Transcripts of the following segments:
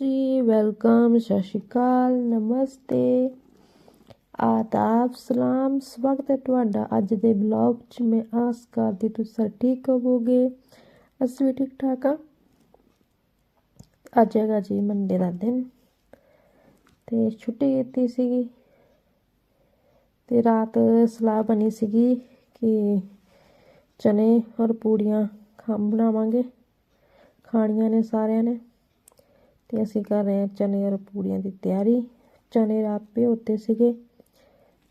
ਜੀ ਵੈਲਕਮ ਸਤਿ ਸ਼੍ਰੀ ਅਕਾਲ, ਨਮਸਤੇ। ਆਦਾਬ, ਸਲਾਮ, ਸਵਾਗਤ ਹੈ ਤੁਹਾਡਾ ਅੱਜ ਦੇ ਬਲੌਗ 'ਚ। ਮੈਂ ਆਸ ਕਰਦੀ ਤੁਸੀਂ ਸਰ ਠੀਕ ਹੋਵੋਗੇ। ਅਸੀਂ ਵੀ ਠੀਕ ਠਾਕ ਆ ਅੱਜ ਹੈਗਾ ਜੀ ਮੰਡੇ ਦਾ ਦਿਨ। ਤੇ ਛੁੱਟੀ ਕੀਤੀ ਸੀਗੀ। ਤੇ ਰਾਤ ਸਲਾਹ ਬਣੀ ਸੀਗੀ ਕਿ ਚਨੇ ਔਰ ਪੂੜੀਆਂ ਖਾ ਬਣਾਵਾਂਗੇ। ਖਾਣੀਆਂ ਨੇ ਸਾਰਿਆਂ ਨੇ। ਤੇ ਅਸੀਂ ਕਰ ਰਹੇ ਹਾਂ ਚਨੇ ਔਰ ਪੂੜੀਆਂ ਦੀ ਤਿਆਰੀ। ਚਨੇ ਰਾਤ ਭਿਓਤੇ ਸੀਗੇ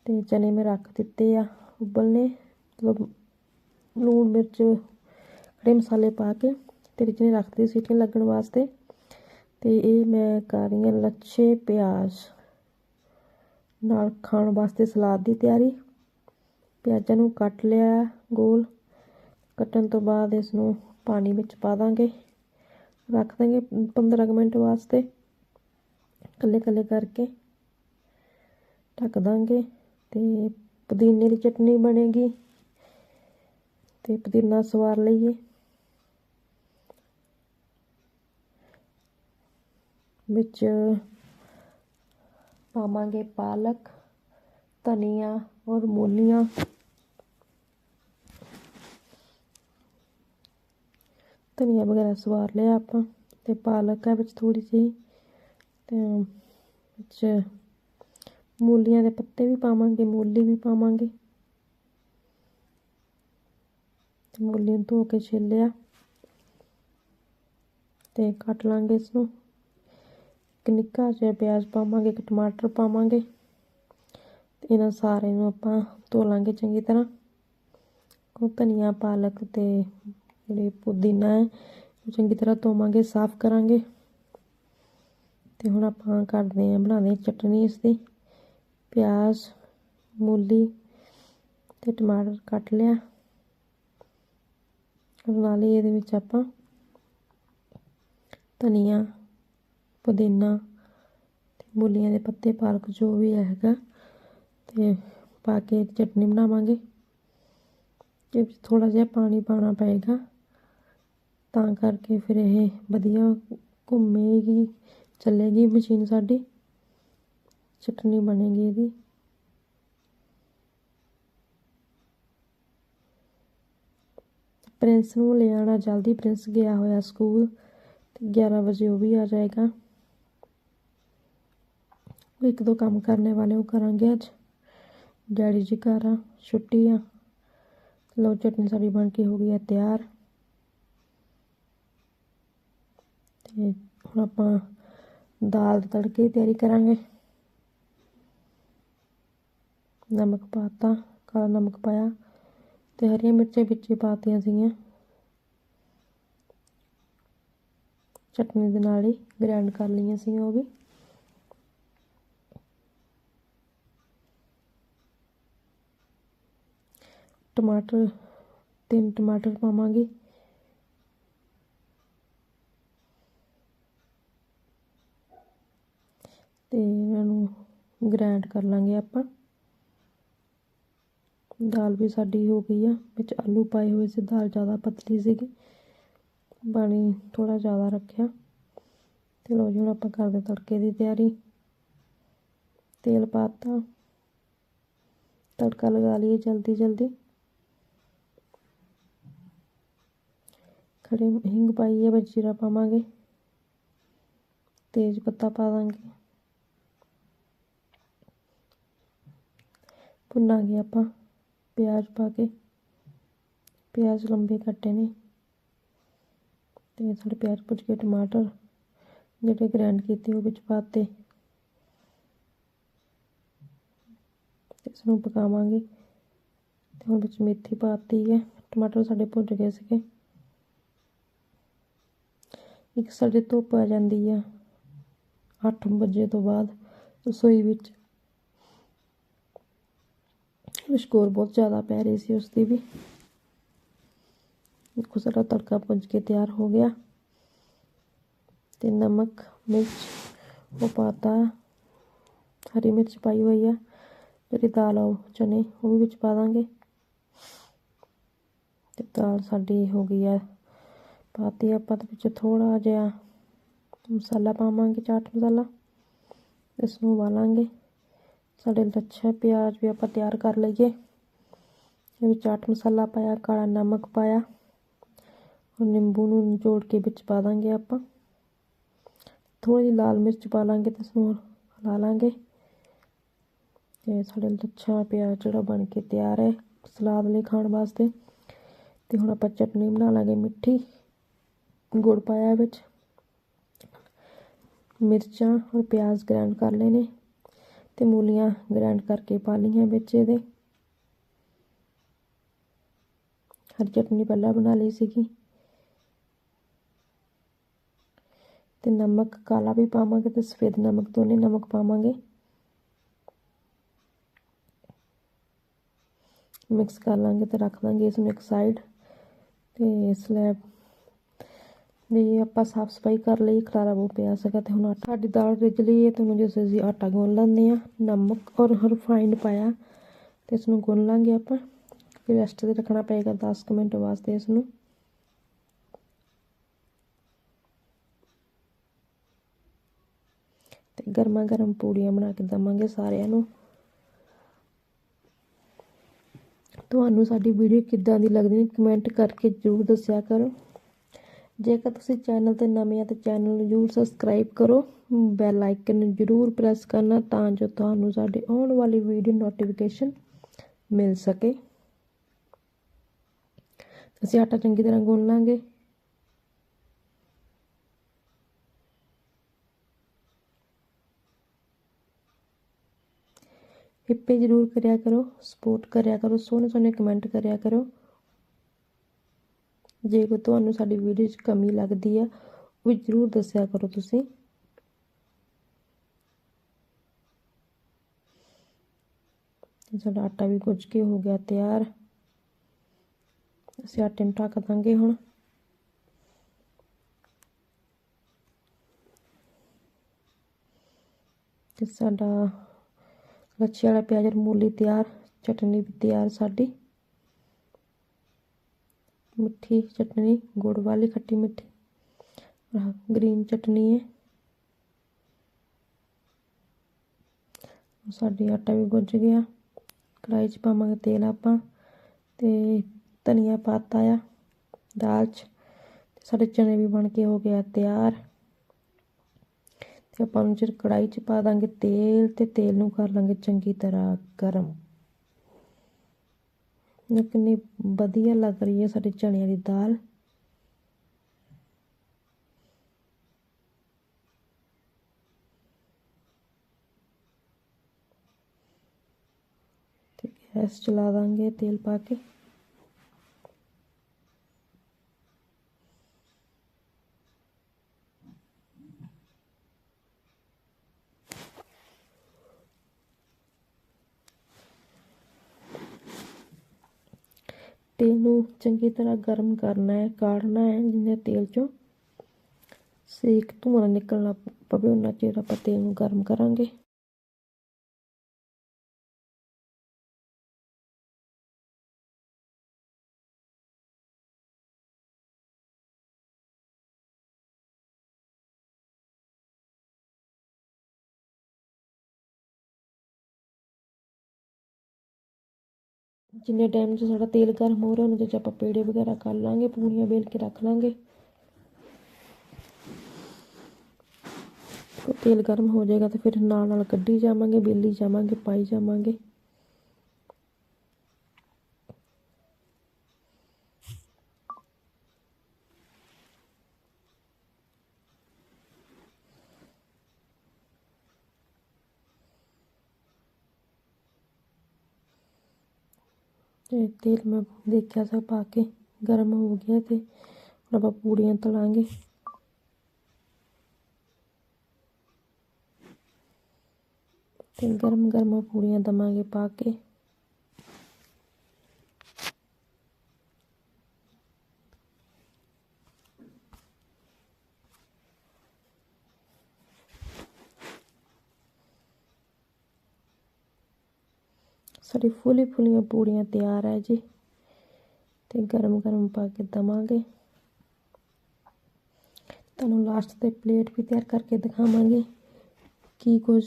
ਤੇ ਚਨੇ ਮੈਂ ਰੱਖ ਦਿੱਤੇ ਆ ਉਬਲਨੇ। ਮਤਲਬ ਲੂਣ ਮਿਰਚ, ਖੜੇ ਮਸਾਲੇ ਪਾ ਕੇ ਤੇ ਵਿੱਚ ਨੇ ਰੱਖਦੇ ਸੀਟੀਆਂ ਲੱਗਣ ਵਾਸਤੇ। ਤੇ ਇਹ ਮੈਂ ਕਰ ਰਹੀ ਹਾਂ ਲੱਛੇ, ਪਿਆਜ਼ ਨਾਲ ਖਾਣ ਵਾਸਤੇ ਸਲਾਦ ਦੀ ਤਿਆਰੀ। ਪਿਆਜ਼ਾਂ ਨੂੰ ਕੱਟ ਲਿਆ ਗੋਲ। ਕੱਟਣ ਤੋਂ ਬਾਅਦ ਇਸ ਨੂੰ ਪਾਣੀ ਵਿੱਚ ਪਾ ਦਾਂਗੇ। ਰੱਖ ਦਾਂਗੇ 15 ਮਿੰਟ ਵਾਸਤੇ। ਕੱਲੇ ਕੱਲੇ ਕਰਕੇ ਢੱਕ ਦਾਂਗੇ ਤੇ ਪੁਦੀਨੇ ਦੀ ਚਟਨੀ ਬਣੇਗੀ ਤੇ ਪੁਦੀਨਾ ਸਵਾਰ ਲਈਏ। ਵਿੱਚ ਪਾਵਾਂਗੇ ਪਾਲਕ, ਧਨੀਆ ਔਰ ਮੂਲੀਆਂ। ਧਨੀਆ ਵਗੈਰਾ ਸਵਾਰ ਲਿਆ ਆਪਾਂ ਤੇ ਪਾਲਕ ਹੈ ਵਿੱਚ ਥੋੜੀ ਜਿਹੀ ਤੇ ਵਿੱਚ ਮੂਲੀਆਂ ਦੇ ਪੱਤੇ ਵੀ ਪਾਵਾਂਗੇ, ਮੂਲੀ ਵੀ ਪਾਵਾਂਗੇ। ਤੇ ਮੂਲੀ ਨੂੰ ਧੋ ਕੇ ਛਿੱਲਿਆ ਤੇ ਕੱਟ ਲਾਂਗੇ ਇਸ ਨੂੰ ਇੱਕ ਨਿੱਕਾ ਜਿਹਾ ਪਿਆਜ਼ ਪਾਵਾਂਗੇ, ਇੱਕ ਟਮਾਟਰ ਪਾਵਾਂਗੇ ਤੇ ਇਹਨਾਂ ਸਾਰੇ ਨੂੰ ਆਪਾਂ ਧੋ ਲਾਂਗੇ ਚੰਗੀ ਤਰ੍ਹਾਂ। ਕੋ ਧਨੀਆ, ਪਾਲਕ ਤੇ ਜਿਹੜੇ ਪੁਦੀਨਾ ਹੈ, ਉਹ ਚੰਗੀ ਤਰ੍ਹਾਂ ਧੋਵਾਂਗੇ, ਸਾਫ਼ ਕਰਾਂਗੇ। ਤੇ ਹੁਣ ਆਪਾਂ ਕਰਦੇ ਆਂ ਬਣਾਉਂਦੇ ਚਟਨੀ ਇਸ ਦੀ ਪਿਆਜ਼, ਮੂਲੀ ਤੇ ਟਮਾਟਰ ਕੱਟ ਲਿਆ। ਨਾਲ ਹੀ ਇਹਦੇ ਵਿੱਚ ਆਪਾਂ ਧਨੀਆ, ਪੁਦੀਨਾ ਤੇ ਮੂਲੀਆਂ ਦੇ ਪੱਤੇ, ਪਾਲਕ ਜੋ ਵੀ ਹੈਗਾ ਤੇ ਪਾ ਕੇ ਚਟਨੀ ਬਣਾਵਾਂਗੇ। ਤੇ ਥੋੜਾ ਜਿਹਾ ਪਾਣੀ ਪਾਉਣਾ ਪਏਗਾ। ਤਾਂ ਕਰਕੇ ਫਿਰ ਇਹ ਵਧੀਆ ਘੁੰਮੇਗੀ, ਚੱਲੇਗੀ ਮਸ਼ੀਨ ਸਾਡੀ। ਚਟਨੀ ਬਣੇਗੀ ਇਹਦੀ। ਪ੍ਰਿੰਸ ਨੂੰ ਲੈ ਆਣਾ ਜਲਦੀ। ਪ੍ਰਿੰਸ ਗਿਆ ਹੋਇਆ ਸਕੂਲ। ਤੇ 11 ਵਜੇ ਉਹ ਵੀ ਆ ਜਾਏਗਾ। ਇੱਕ ਦੋ ਕੰਮ ਕਰਨੇ ਵਾਲੇ ਉਹ ਕਰਾਂਗੇ ਅੱਜ। ਡੈਡੀ ਜੀ ਘਰ ਆ, ਛੁੱਟੀ ਆ। ਲੋ ਚਟਨੀ ਸਾਡੀ ਬਣ ਕੇ ਹੋ ਗਈ ਹੈ ਤਿਆਰ। ਤੇ ਹੁਣ ਆਪਾਂ ਦਾਲ ਦੇ ਤੜਕੇ ਦੀ ਤਿਆਰੀ ਕਰਾਂਗੇ। ਨਮਕ ਪਾਤਾ, ਕਾਲਾ ਨਮਕ ਪਾਇਆ ਤੇ ਹਰੀਆਂ ਮਿਰਚਾਂ ਵਿੱਚ ਪਾਤੀਆਂ ਸੀਗੀਆਂ। ਚਟਨੀ ਦੇ ਨਾਲ ਹੀ ਗ੍ਰਾਈਂਡ ਕਰ ਲਈਆਂ ਸੀ ਉਹ ਵੀ। ਟਮਾਟਰ, ਤਿੰਨ ਟਮਾਟਰ ਪਾਵਾਂਗੇ। ਅਤੇ ਇਹਨਾਂ ਨੂੰ ਗ੍ਰਾਈਂਡ ਕਰ ਲਾਂਗੇ ਆਪਾਂ। ਦਾਲ ਵੀ ਸਾਡੀ ਹੋ ਗਈ ਆ, ਵਿੱਚ ਆਲੂ ਪਾਏ ਹੋਏ ਸੀ, ਦਾਲ ਜ਼ਿਆਦਾ ਪਤਲੀ ਸੀਗੀ, ਪਾਣੀ ਥੋੜਾ ਜ਼ਿਆਦਾ ਰੱਖਿਆ। ਤੇ ਲੋ ਜੀ, ਹੁਣ ਆਪਾਂ ਕਰਦੇ ਤੜਕੇ ਦੀ ਤਿਆਰੀ। ਤੇਲ ਪਾਤਾ। ਤੜਕਾ ਲਗਾ ਲਈਏ ਜਲਦੀ ਜਲਦੀ। ਖੜੇ ਹਿੰਗ ਪਾਈਏ ਹੈ ਵਿੱਚ ਜੀਰਾ ਪਾਵਾਂਗੇ। ਤੇਜ ਪੱਤਾ ਪਾ ਦਾਂਗੇ। ਭੁੰਨਾਂਗੇ ਆਪਾਂ ਪਿਆਜ਼ ਪਾ ਕੇ। ਪਿਆਜ਼ ਲੰਬੇ ਕੱਟੇ ਨੇ। ਤੇ ਸਾਡੇ ਪਿਆਜ਼ ਪੁੱਜ ਕੇ ਟਮਾਟਰ, ਜਿਹੜੇ ਗ੍ਰਾਈਂਡ ਕੀਤੇ ਉਹ ਵਿੱਚ ਪਾਤੇ। ਇਸ ਨੂੰ ਪਕਾਵਾਂਗੇ। ਤੇ ਹੁਣ ਵਿੱਚ ਮੇਥੀ ਪਾਤੀ ਹੈ। ਟਮਾਟਰ ਸਾਡੇ ਭੁੱਜ ਗਏ ਸੀਗੇ। ਇੱਕ ਸਾਡੇ ਧੁੱਪ ਆ ਜਾਂਦੀ ਆ 8 ਵਜੇ ਤੋਂ ਬਾਅਦ ਰਸੋਈ ਵਿੱਚ। ਸ਼ਕੋਰ ਬਹੁਤ ਜ਼ਿਆਦਾ ਪੈ ਰਹੀ ਸੀ ਉਸ ਦੀ ਵੀ। ਦੇਖੋ ਸਾਰਾ ਤੜਕਾ ਪੁੱਜ ਕੇ ਤਿਆਰ ਹੋ ਗਿਆ। ਤੇ ਨਮਕ, ਮਿਰਚ, ਉਹ ਪਾਤਾ। ਹਰੀ ਮਿਰਚ ਪਾਈ ਹੋਈ ਆ। ਜਿਹੜੀ ਦਾਲ ਆ ਚਨੇ, ਉਹ ਵੀ ਵਿੱਚ ਪਾ ਦਾਂਗੇ। ਤੇ ਦਾਲ ਸਾਡੀ ਹੋ ਗਈ ਆ। ਪਾਤੀ ਆਪਾਂ ਤੇ ਵਿੱਚ ਥੋੜਾ ਜਿਹਾ ਮਸਾਲਾ ਪਾਵਾਂਗੇ, ਚਾਟ ਮਸਾਲਾ। ਇਸ ਨੂੰ ਉਬਾਲਾਂਗੇ। ਸਾਡੇ ਲੱਛਾ ਪਿਆਜ਼ ਵੀ ਆਪਾਂ ਤਿਆਰ ਕਰ ਲਈਏ। ਇਹ ਵਿੱਚ ਚਾਟ ਮਸਾਲਾ ਪਾਇਆ, ਕਾਲਾ ਨਮਕ ਪਾਇਆ। ਹੁਣ ਨਿੰਬੂ ਨੂੰ ਨਿਚੋੜ ਕੇ ਵਿੱਚ ਪਾ ਦਾਂਗੇ ਆਪਾਂ। ਥੋੜੀ ਜਿਹੀ ਲਾਲ ਮਿਰਚ ਪਾ ਲਾਂਗੇ ਤੇ ਇਸ ਹਿਲਾ ਲਾਂਗੇ। ਤੇ ਸਾਡੇ ਲੱਛਾ ਪਿਆਜ਼ ਜਿਹੜਾ ਬਣ ਕੇ ਤਿਆਰ ਹੈ ਸਲਾਦ ਲਈ ਖਾਣ ਵਾਸਤੇ। ਤੇ ਹੁਣ ਆਪਾਂ ਚਟਨੀ ਬਣਾ ਲਾਂਗੇ ਮਿੱਠੀ। ਗੁੜ ਪਾਇਆ ਵਿੱਚ। ਮਿਰਚਾਂ ਔਰ ਪਿਆਜ਼ ਗ੍ਰਾਈਂਡ ਕਰ ਲਏ ਨੇ। ਤੇ ਮੂਲੀਆਂ ਗ੍ਰਾਈਂਡ ਕਰਕੇ ਪਾ ਲਈਆਂ ਵਿੱਚ ਇਹਦੇ। ਹਰੀ ਚਟਨੀ ਪਹਿਲਾਂ ਬਣਾ ਲਈ ਸੀਗੀ। ਤੇ ਨਮਕ ਕਾਲਾ ਵੀ ਪਾਵਾਂਗੇ ਤੇ ਸਫੇਦ ਨਮਕ ਦੋਨੇ ਨਮਕ ਪਾਵਾਂਗੇ। ਮਿਕਸ ਕਰ ਲਾਂਗੇ ਤੇ ਰੱਖ ਦਾਂਗੇ ਇਸ ਨੂੰ ਇੱਕ ਸਾਈਡ ਤੇ ਸਲੈਬ ਵੀ ਆਪਾਂ ਸਾਫ਼ ਸਫ਼ਾਈ ਕਰ ਲਈ, ਖਲਾਰਾ ਬਹੁਤ ਪਿਆ ਸੀਗਾ ਤੇ ਹੁਣ ਆਟਾ ਸਾਡੀ ਦਾਲ ਰਿੱਝ ਲਈ ਹੈ ਤੇ ਹੁਣ ਜਿਸ ਅਸੀਂ ਆਟਾ ਗੁੰਨ ਲੈਂਦੇ ਆ ਨਮਕ ਔਰ ਰਿਫਾਈਂਡ ਪਾਇਆ ਤੇ ਇਸ ਨੂੰ ਗੁੰਨ ਲਾਂਗੇ ਆਪਾਂ। ਫਿਰ ਰੈਸਟ ਤੇ ਰੱਖਣਾ ਪਏਗਾ 10 ਕੁ ਮਿੰਟ ਵਾਸਤੇ ਇਸ ਨੂੰ ਤੇ ਗਰਮਾ ਗਰਮ ਪੂੜੀਆਂ ਬਣਾ ਕੇ ਦਵਾਂਗੇ ਸਾਰਿਆਂ ਨੂੰ। ਤੁਹਾਨੂੰ ਸਾਡੀ ਵੀਡੀਓ ਕਿੱਦਾਂ ਦੀ ਲੱਗਦੀ ਹੈ ਕਮੈਂਟ ਕਰਕੇ ਜ਼ਰੂਰ ਦੱਸਿਆ ਕਰੋ। ਜੇਕਰ ਤੁਸੀਂ ਚੈਨਲ ਤੇ ਨਵੇਂ ਆ ਤਾਂ ਚੈਨਲ ਨੂੰ ਜ਼ਰੂਰ ਸਬਸਕ੍ਰਾਈਬ ਕਰੋ, ਬੈਲ ਆਈਕਨ ਨੂੰ ਜ਼ਰੂਰ ਪ੍ਰੈਸ ਕਰਨਾ ਤਾਂ ਜੋ ਤੁਹਾਨੂੰ ਸਾਡੇ ਆਉਣ ਵਾਲੀ ਵੀਡੀਓ ਨੋਟੀਫਿਕੇਸ਼ਨ ਮਿਲ ਸਕੇ। ਅਸੀਂ ਆਟਾ ਚੰਗੀ ਤਰ੍ਹਾਂ ਗੁੰਨ ਲਾਂਗੇ। ਹਿੱਪੇ ਜ਼ਰੂਰ ਕਰਿਆ ਕਰੋ, ਸਪੋਰਟ ਕਰਿਆ ਕਰੋ ਸੋਹਣੇ ਸੋਹਣੇ ਕਮੈਂਟ ਕਰਿਆ ਕਰੋ। ਜੇ ਕੋ ਤੁਹਾਨੂੰ ਸਾਡੀ ਵੀਡੀਓ 'ਚ ਕਮੀ ਲੱਗਦੀ ਆ, ਉਹ ਵੀ ਜ਼ਰੂਰ ਦੱਸਿਆ ਕਰੋ ਤੁਸੀਂ। ਸਾਡਾ ਆਟਾ ਵੀ ਗੁੱਝ ਕੇ ਹੋ ਗਿਆ ਤਿਆਰ। ਅਸੀਂ ਆਟੇ ਨੂੰ ਢੱਕ ਦਾਂਗੇ ਹੁਣ। ਤੇ ਸਾਡਾ ਲੱਛੇ ਵਾਲਾ ਪਿਆਜ਼ ਮੂਲੀ ਤਿਆਰ, ਚਟਨੀ ਵੀ ਤਿਆਰ ਸਾਡੀ। ਮਿੱਠੀ ਚਟਨੀ, ਗੁੜ ਵਾਲੀ ਖੱਟੀ ਮਿੱਠੀ। ਆਹ ਗ੍ਰੀਨ ਚਟਨੀ ਹੈ ਸਾਡੀ ਆਟਾ ਵੀ ਗੁੱਝ ਗਿਆ। ਕੜਾਈ 'ਚ ਪਾਵਾਂਗੇ ਤੇਲ ਆਪਾਂ ਤੇ ਧਨੀਆ ਪਾਤਾ ਆ, ਦਾਲ 'ਚ। ਤੇ ਸਾਡੇ ਚਨੇ ਵੀ ਬਣ ਕੇ ਹੋ ਗਿਆ ਤਿਆਰ। ਤੇ ਆਪਾਂ ਨੂੰ ਚਿਰ ਕੜਾਈ 'ਚ ਪਾ ਦਾਂਗੇ ਤੇਲ ਤੇ ਤੇਲ ਨੂੰ ਕਰ ਲਾਂਗੇ ਚੰਗੀ ਤਰ੍ਹਾਂ ਗਰਮ। ਇਹ ਕਿੰਨੀ ਵਧੀਆ ਲੱਗ ਰਹੀ ਹੈ ਸਾਡੇ ਚਣਿਆਂ ਦੀ ਦਾਲ। ਤੇ ਗੈਸ ਚਲਾ ਦਾਂਗੇ ਤੇਲ ਪਾ ਕੇ। ਤੇਲ ਨੂੰ ਚੰਗੀ ਤਰ੍ਹਾਂ ਗਰਮ ਕਰਨਾ ਹੈ, ਕਾੜਨਾ ਹੈ, ਜਿੰਨੇ ਤੇਲ ਚੋਂ ਸੇਕ ਧੂਆਂ ਨਿਕਲਣਾ ਪਵੇ ਉਹਨਾਂ ਚਿਰ ਆਪਾਂ ਤੇਲ ਨੂੰ ਗਰਮ ਕਰਾਂਗੇ। ਜਿੰਨੇ ਟਾਈਮ 'ਚ ਸਾਡਾ ਤੇਲ ਗਰਮ ਹੋ ਰਿਹਾ, ਉਹਨੇ 'ਚ ਆਪਾਂ ਪੇੜੇ ਵਗੈਰਾ ਕਰ ਲਾਂਗੇ, ਪੂਰੀਆਂ ਵੇਲ ਕੇ ਰੱਖ ਲਾਂਗੇ। ਤੇਲ ਗਰਮ ਹੋ ਜਾਏਗਾ ਤਾਂ ਫਿਰ ਨਾਲ ਨਾਲ ਕੱਢੀ ਜਾਵਾਂਗੇ ਬੇਲੀ ਜਾਵਾਂਗੇ, ਪਾਈ ਜਾਵਾਂਗੇ। ਤੇ ਤੇਲ ਮੈਂ ਦੇਖਿਆ ਸੀ, ਪਾ ਕੇ ਗਰਮ ਹੋ ਗਿਆ ਤੇ ਹੁਣ ਆਪਾਂ ਪੂੜੀਆਂ ਤਲਾਂਗੇ। ਤੇ ਗਰਮ ਗਰਮ ਪੂੜੀਆਂ ਦਵਾਂਗੇ ਪਾ ਕੇ। ਸਾਡੀ ਫੁੱਲੀ ਫੁੱਲੀਆਂ ਪੂੜੀਆਂ ਤਿਆਰ ਹੈ ਜੀ। ਤੇ ਗਰਮ ਗਰਮ ਪਾ ਕੇ ਦਵਾਂਗੇ। ਤੁਹਾਨੂੰ ਲਾਸਟ ਤੇ ਪਲੇਟ ਵੀ ਤਿਆਰ ਕਰਕੇ ਦਿਖਾਵਾਂਗੇ ਕੀ ਕੁਝ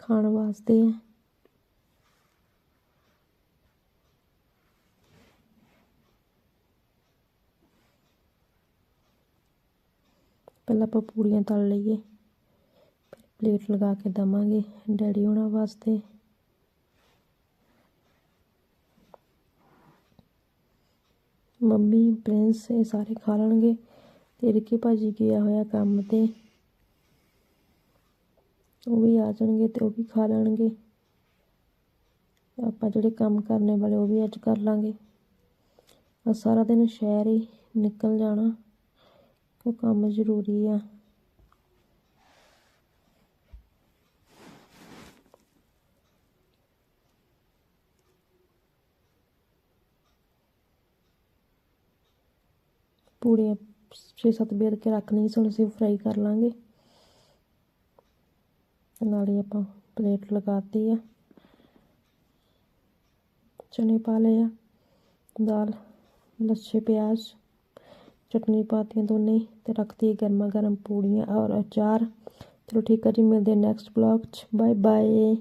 ਖਾਣ ਵਾਸਤੇ ਹੈ। ਪਹਿਲਾਂ ਆਪਾਂ ਪੂੜੀਆਂ ਤਲ ਲਈਏ। ਪਲੇਟ ਲਗਾ ਕੇ ਦਵਾਂਗੇ ਡੈਡੀ ਹੋਣਾ ਵਾਸਤੇ। ਮੰਮੀ, ਪ੍ਰਿੰਸ, ਇਹ ਸਾਰੇ ਖਾ ਲੈਣਗੇ। ਤੇ ਰਿੱਕੀ ਭਾਜੀ ਗਿਆ ਹੋਇਆ ਕੰਮ ਤੇ? ਉਹ ਵੀ ਆ ਜਾਣਗੇ ਤੇ ਉਹ ਵੀ ਖਾ ਲੈਣਗੇ। ਆਪਾਂ ਜਿਹੜੇ ਕੰਮ ਕਰਨੇ ਵਾਲੇ ਉਹ ਵੀ ਅੱਜ ਕਰ ਲਾਂਗੇ। ਆ ਸਾਰਾ ਦਿਨ ਸ਼ਹਿਰ ਹੀ ਨਿਕਲ ਜਾਣਾ। ਉਹ ਕੰਮ ਜ਼ਰੂਰੀ ਆ। ਪੂੜੀਆਂ ਛੇ ਸੱਤ ਬੇਰ ਕੇ ਰੱਖ ਲਈ ਹੁਣ ਅਸੀਂ ਫਰਾਈ ਕਰ ਲਾਂਗੇ। ਤੇ ਨਾਲ ਹੀ ਆਪਾਂ ਪਲੇਟ ਲਗਾਤੀ ਆ। ਚਨੇ ਪਾ ਲਏ ਆ, ਦਾਲ, ਲੱਛੇ, ਪਿਆਜ਼, ਚਟਨੀ ਪਾਤੀਆਂ ਦੋਨੇ ਹੀ ਤੇ ਰੱਖਤੀ ਗਰਮਾ ਗਰਮ ਪੂੜੀਆਂ ਔਰ ਅਚਾਰ। ਚਲੋ ਠੀਕ ਹੈ ਜੀ, ਮਿਲਦੇ ਨੈਕਸਟ ਬਲੌਗ 'ਚ। Bye bye